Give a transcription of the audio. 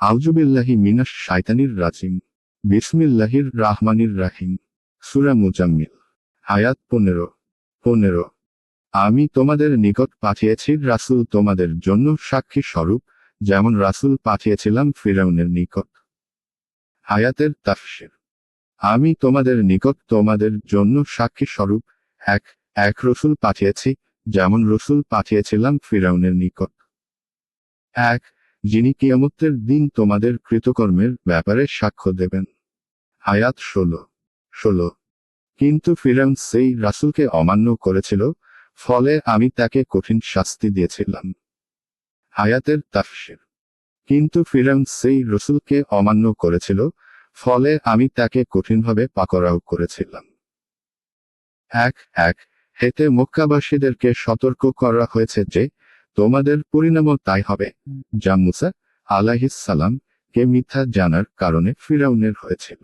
আউজুবিল্লাহি মিনাস শাইতানির রাজিম, বিসমিল্লাহির রাহমানির রাহিম। সুরা মুজাম্মিল, আয়াত পনেরো পনেরো। আমি তোমাদের নিকট পাঠিয়েছি রাসূল তোমাদের জন্য সাক্ষী স্বরূপ, যেমন রাসূল পাঠিয়েছিলাম ফিরাউনের নিকট। আয়াতের তাফসির, আমি তোমাদের নিকট তোমাদের জন্য সাক্ষী স্বরূপ, এক এক রসুল পাঠিয়েছি, যেমন রসুল পাঠিয়েছিলাম ফিরাউনের নিকট। এক যিনি কিয়ামতের দিন তোমাদের কৃতকর্মের ব্যাপারে সাক্ষ্য দেবেন। আয়াত ষোলো। ষোলো। কিন্তু ফিরাউন সেই রাসুলকে অমান্য করেছিল, ফলে আমি তাকে কঠিন শাস্তি দিয়েছিলাম। আয়াতের তাফসির। কিন্তু ফিরাউন সেই রসুলকে অমান্য করেছিল, ফলে আমি তাকে কঠিনভাবে পাকড়াও করেছিলাম। এক এক, হেতে মক্কাবাসীদেরকে সতর্ক করা হয়েছে যে তোমাদের পরিণামও তাই হবে। যা মুসা আলাহিসাল্লাম কে মিথ্যা জানার কারণে ফিরাউনের হয়েছিল।